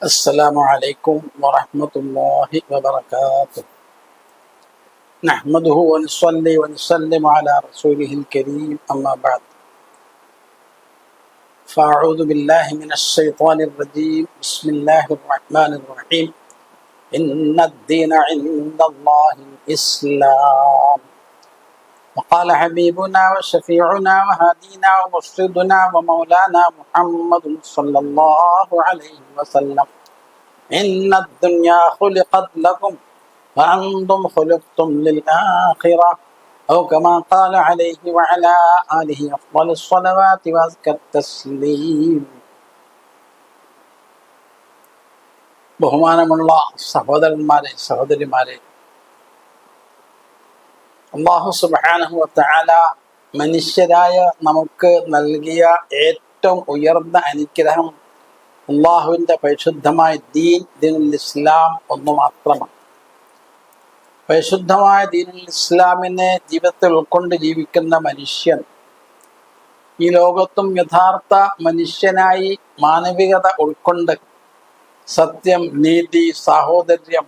السلام عليكم ورحمة الله وبركاته. نحمده ونصلي ونسلم على رسوله الكريم. أما بعد. فأعوذ بالله من الشيطان الرجيم. بسم الله الرحمن الرحيم. إن الدين عند الله الإسلام. وقال حبيبنا وشفيعنا وهادينا ومرشدنا ومولانا محمد صلى الله عليه وسلم إن الدنيا خلقت لكم وأنتم خلقتم للآخرة أو كما قال عليه وعلى آله أفضل الصلوات وأزكى التسليم ബഹുമാനമുള്ള സഹോദരന്മാരെ സഹോദരിമാരെ അള്ളാഹു സുബാനഹു വത്തആല മനുഷ്യരായ നമുക്ക് നൽകിയ ഏറ്റവും ഉയർന്ന അനുഗ്രഹം അള്ളാഹുവിന്റെ പരിശുദ്ധമായ ദീൻ ദീനുൽ ഇസ്ലാം ഒന്ന് മാത്രമാണ്. പരിശുദ്ധമായ ദീനുൽ ഇസ്ലാമിനെ ജീവിതത്തിൽ ഉൾക്കൊണ്ട് ജീവിക്കുന്ന മനുഷ്യൻ ഈ ലോകത്തും യഥാർത്ഥ മനുഷ്യനായി മാനവികത ഉൾക്കൊണ്ട് സത്യം നീതി സാഹോദര്യം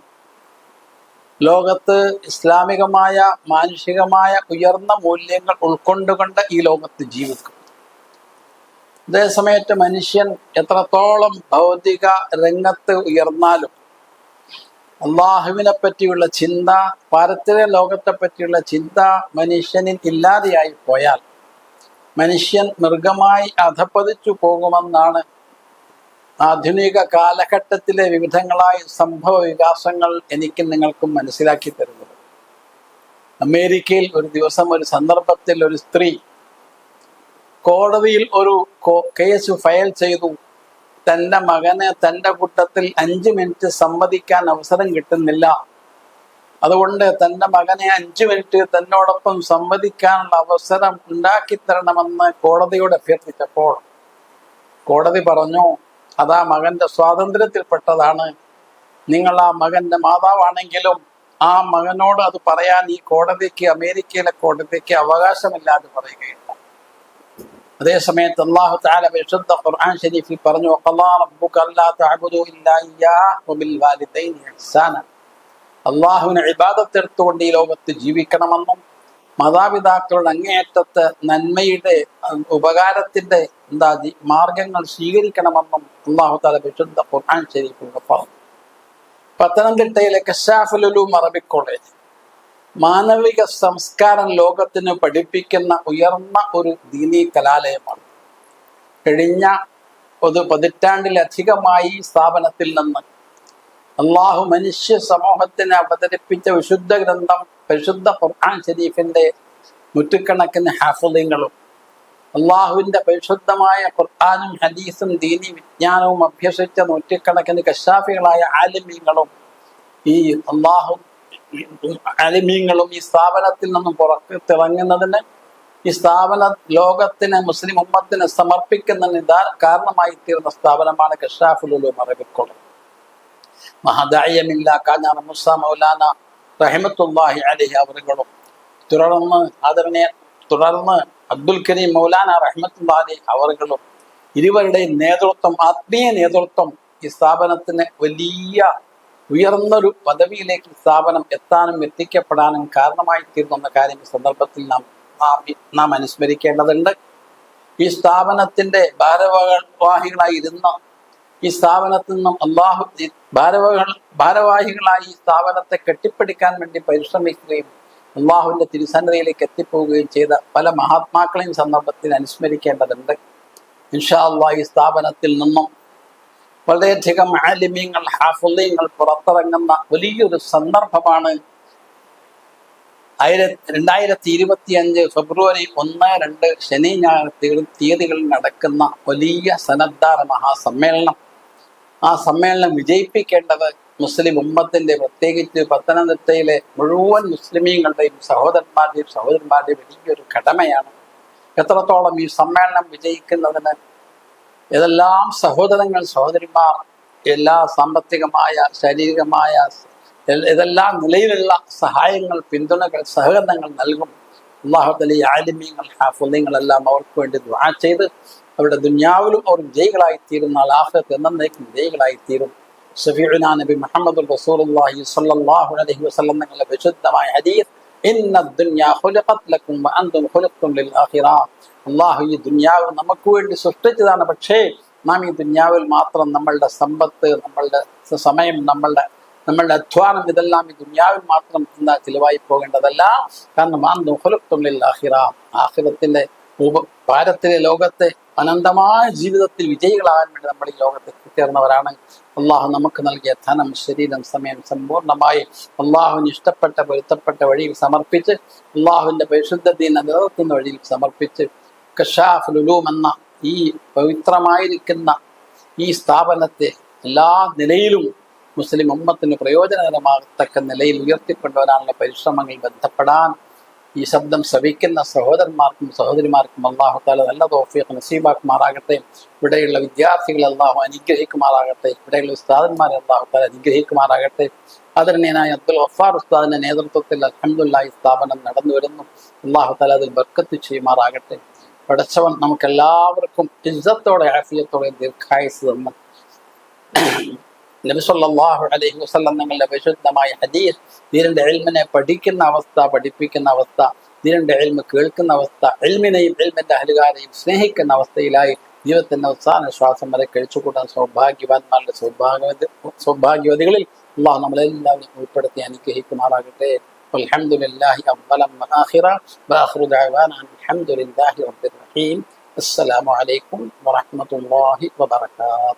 ലോകത്ത് ഇസ്ലാമികമായ മാനുഷികമായ ഉയർന്ന മൂല്യങ്ങൾ ഉൾക്കൊണ്ടുകൊണ്ട് ഈ ലോകത്ത് ജീവിക്കും. അതേസമയത്ത് മനുഷ്യൻ എത്രത്തോളം ഭൗതിക രംഗത്ത് ഉയർന്നാലും അള്ളാഹുവിനെ പറ്റിയുള്ള ചിന്ത പാരത്രിക ലോകത്തെ പറ്റിയുള്ള ചിന്ത മനുഷ്യനിൽ ഇല്ലാതെയായി പോയാൽ മനുഷ്യൻ മൃഗമായി അധപ്പതിച്ചു പോകുമെന്നാണ് ആധുനിക കാലഘട്ടത്തിലെ വിവിധങ്ങളായ സംഭവ വികാസങ്ങൾ എനിക്കും നിങ്ങൾക്കും മനസ്സിലാക്കി തരുന്നത് അമേരിക്കയിൽ ഒരു ദിവസം ഒരു സന്ദർഭത്തിൽ ഒരു സ്ത്രീ കോടതിയിൽ ഒരു കേസ് ഫയൽ ചെയ്തു. തന്റെ മകന് തന്റെ കൂട്ടത്തിൽ അഞ്ച് മിനിറ്റ് സമ്മതിക്കാൻ അവസരം കിട്ടുന്നില്ല. അതുകൊണ്ട് തന്റെ മകനെ അഞ്ച് മിനിറ്റ് തന്നോടൊപ്പം സംവദിക്കാനുള്ള അവസരം ഉണ്ടാക്കി തരണമെന്ന് കോടതിയോട് അഭ്യർത്ഥിച്ചപ്പോൾ കോടതി പറഞ്ഞു അതാ മകന്റെ സ്വാതന്ത്ര്യത്തിൽപ്പെട്ടതാണ്. നിങ്ങൾ ആ മകന്റെ മാതാവാണെങ്കിലും ആ മകനോട് അത് പറയാൻ ഈ കോടതിക്ക് അമേരിക്കയിലെ കോടതിക്ക് അവകാശമില്ലാതെ പറയുകയില്ല. അതേസമയത്ത് അള്ളാഹു താല വിശുദ്ധ ഖുർആൻ ഷരീഫിൽ പറഞ്ഞു അള്ളാഹുവിനെ ഇബാദത്തെടുത്തുകൊണ്ട് ഈ ലോകത്ത് ജീവിക്കണമെന്നും മാതാപിതാക്കളുടെ അങ്ങേയറ്റത്ത് നന്മയുടെ ഉപകാരത്തിന്റെ എന്താ മാർഗങ്ങൾ സ്വീകരിക്കണമെന്നും അള്ളാഹു താല വിശുദ്ധ ഖുർആൻ ശരീഫിലൂടെ പറഞ്ഞു. പത്തനംതിട്ടയിലെ കശാഫുലുലൂം അറബി കോളേജ് മാനവിക സംസ്കാരം ലോകത്തിന് പഠിപ്പിക്കുന്ന ഉയർന്ന ഒരു ദീനീ കലാലയമാണ്. കഴിഞ്ഞ ഒരു പതിറ്റാണ്ടിലധികമായി സ്ഥാപനത്തിൽ നിന്ന് അള്ളാഹു മനുഷ്യ സമൂഹത്തിന് അവതരിപ്പിച്ച വിശുദ്ധ ഗ്രന്ഥം പരിശുദ്ധ ഖുർആൻ ഷരീഫിന്റെ നൂറ്റുകണക്കിന് ഹാഫുദ്യങ്ങളും അള്ളാഹുവിന്റെ പരിശുദ്ധമായ ഖുർആാനും ഹദീസും ദീനി വിജ്ഞാനവും അഭ്യസിച്ച നൂറ്റിക്കണക്കിന് കശാഫികളായ ആലിമീങ്ങളും ഈ അള്ളാഹു ആലിമീങ്ങളും ഈ സ്ഥാപനത്തിൽ നിന്നും പുറത്തിറങ്ങുന്നതിന് ഈ സ്ഥാപന ലോകത്തിന് മുസ്ലിം ഉമ്മത്തിന് സമർപ്പിക്കുന്നതിന് കാരണമായി തീർന്ന സ്ഥാപനമാണ് കഷാഫുലുലു മറവിക്കുളം മഹദായമില്ല കാഞ്ഞാർ മുസ മൗലാന റഹിമത്തുല്ലാഹി അലിഹി അവറുകളും തുടർന്ന് ആദരണീയ തുടർന്ന് അബ്ദുൽ കരീം മൗലാന റഹ്മത്തുല്ലാലി അവറുകളും ഇരുവരുടെയും നേതൃത്വം ആത്മീയ നേതൃത്വം ഈ സ്ഥാപനത്തിന് വലിയ ഉയർന്നൊരു പദവിയിലേക്ക് സ്ഥാപനം എത്താനും എത്തിക്കപ്പെടാനും കാരണമായി തീർന്ന കാര്യം ഈ സന്ദർഭത്തിൽ നാം നാം അനുസ്മരിക്കേണ്ടതുണ്ട്. ഈ സ്ഥാപനത്തിന്റെ ഭാരവാഹികളായി ഇരുന്ന ഈ സ്ഥാപനത്തിൽ നിന്നും അള്ളാഹു ഭാരവാഹികളായി ഈ സ്ഥാപനത്തെ കെട്ടിപ്പിടിക്കാൻ വേണ്ടി പരിശ്രമിക്കുകയും അള്ളാഹുവിന്റെ തിരുസന്നതയിലേക്ക് എത്തിപ്പോവുകയും ചെയ്ത പല മഹാത്മാക്കളെയും സന്ദർഭത്തിൽ അനുസ്മരിക്കേണ്ടതുണ്ട്. ഇൻഷാ അള്ളാഹ് ഈ സ്ഥാപനത്തിൽ നിന്നും വളരെയധികം ആലിമ്യങ്ങൾ ഹാഫുല്യങ്ങൾ പുറത്തിറങ്ങുന്ന വലിയൊരു സന്ദർഭമാണ് ആയിരത്തി രണ്ടായിരത്തി ഇരുപത്തി അഞ്ച് ഫെബ്രുവരി ഒന്ന് രണ്ട് ശനി ഞായർ തീയതികളിൽ നടക്കുന്ന വലിയ സന്നദ്ധാര മഹാസമ്മേളനം. ആ സമ്മേളനം വിജയിപ്പിക്കേണ്ടത് മുസ്ലിം ഉമ്മത്തിന്റെ പ്രത്യേകിച്ച് പത്തനംതിട്ടയിലെ മുഴുവൻ മുസ്ലിമീങ്ങളുടെയും സഹോദരന്മാരുടെയും സഹോദരന്മാരുടെയും വലിയൊരു കടമയാണ്. എത്രത്തോളം ഈ സമ്മേളനം വിജയിക്കുന്നതിന് ഏതെല്ലാം സഹോദരങ്ങൾ സഹോദരിമാർ എല്ലാ സാമ്പത്തികമായ ശാരീരികമായ ഏതെല്ലാം നിലയിലുള്ള സഹായങ്ങൾ പിന്തുണകൾ സഹകരണങ്ങൾ നൽകും. അള്ളാഹുദലി ആലിമ്യങ്ങൾ ഹാഫുദ്യങ്ങളെല്ലാം അവർക്ക് വേണ്ടി ദ്വാ ചെയ്ത് അവരുടെ ദുന്യാവിലും അവർ വിജയികളായിത്തീരുന്ന അലാഹത്ത് എന്നേക്കും വിജയികളായിത്തീരും. ഷഫീഉനാ നബി മുഹമ്മദ് റസൂലുള്ളാഹി സ്വല്ലല്ലാഹു അലൈഹി വസല്ലം നിങ്ങളുടെ വിശുദ്ധമായ ഹദീസ് ഇന്ന ദുനിയാ ഖുലിഖത് ലക്കും വ വഅൻതും ഖുലിഖ്തും ലിൽ ആഖിറ. അല്ലാഹു ഈ ദുനിയാവ് നമുക്ക് വേണ്ടി സൃഷ്ടിച്ചതാണ്. പക്ഷേ നാം ഈ ദുനിയാവിൽ മാത്രം നമ്മളുടെ സമ്പത്ത് നമ്മളുടെ സമയം നമ്മളുടെ നമ്മളുടെ അധ്വാനം ഇതെല്ലാം ഈ ദുനിയാവിൽ മാത്രം എന്താ ചിലവായി പോകേണ്ടതല്ല. കാരണം അൻതും ഖുലിഖ്തും ലിൽ ആഖിറ. ആഖിറത്തിന്റെ ഭാരത്തിലെ ലോകത്തെ അനന്തമായ ജീവിതത്തിൽ വിജയികളാകാൻ വേണ്ടി നമ്മൾ ഈ ലോകത്ത് എത്തിച്ചേർന്നവരാണ്. അള്ളാഹു നമുക്ക് നൽകിയ ധനം ശരീരം സമയം സമ്പൂർണമായി അള്ളാഹുവിന് ഇഷ്ടപ്പെട്ട പൊരുത്തപ്പെട്ട വഴിയിൽ സമർപ്പിച്ച് അള്ളാഹുവിന്റെ പരിശുദ്ധതയെ നിലനിർത്തുന്ന വഴിയിൽ സമർപ്പിച്ച് കഷാഫ് ലുലൂം എന്ന ഈ പവിത്രമായിരിക്കുന്ന ഈ സ്ഥാപനത്തെ എല്ലാ നിലയിലും മുസ്ലിം ഉമ്മത്തിന് പ്രയോജനകരമാകത്തക്ക നിലയിൽ ഉയർത്തിക്കൊണ്ടുവരാനുള്ള പരിശ്രമങ്ങൾ ബന്ധപ്പെടാൻ ഈ ശബ്ദം ശ്രവിക്കുന്ന സഹോദരന്മാർക്കും സഹോദരിമാർക്കും അള്ളാഹു താല നല്ല തോഫിയൊക്കെ നസീബാക്കുമാറാകട്ടെ. ഇവിടെയുള്ള വിദ്യാർത്ഥികൾ അള്ളാഹു അനുഗ്രഹിക്കുമാറാകട്ടെ. ഇവിടെയുള്ള ഉസ്താദന്മാരെ അള്ളാഹു താല അനുഗ്രഹിക്കുമാറാകട്ടെ. ആദരണീയനായ അബ്ദുൽ വഫാർ ഉസ്താദിന്റെ നേതൃത്വത്തിൽ അലഹമുല്ലായി സ്ഥാപനം നടന്നു വരുന്നു. അള്ളാഹു താല അതിൽ ബർക്കത്ത് ചെയ്യുമാറാകട്ടെ. പടച്ചവൻ നമുക്ക് എല്ലാവർക്കും ഇജ്ജത്തോടെ ആഫിയത്തോടെ ദീർഘായുസ് തന്ന്. നബിസല്ലാഹു അലൈഹി വസല്ലം നിങ്ങളുടെ വിശുദ്ധമായ ഹദീസ് ദീനിന്റെ എൽമിനെ പഠിക്കുന്ന അവസ്ഥ പഠിപ്പിക്കുന്ന അവസ്ഥ ദീനിന്റെ എൽമ് കേൾക്കുന്ന അവസ്ഥ എൽമിനെയും എൽമിന്റെ അഹലുകാരെയും സ്നേഹിക്കുന്ന അവസ്ഥയിലായി ജീവിതത്തിന്റെ അവസാന ശ്വാസം വരെ കഴിച്ചുകൂട്ടാൻ സൗഭാഗ്യവാന്മാരുടെ സൗഭാഗ്യവതി സൗഭാഗ്യവതികളിൽ അള്ളാഹു നമ്മളെല്ലാവരും ഉൾപ്പെടുത്തി അനുഗ്രഹിക്കുമാറാകട്ടെ والحمد لله أولا وآخرا وآخر دعوانا الحمد لله رب الرحيم السلام عليكم ورحمة الله وبركاته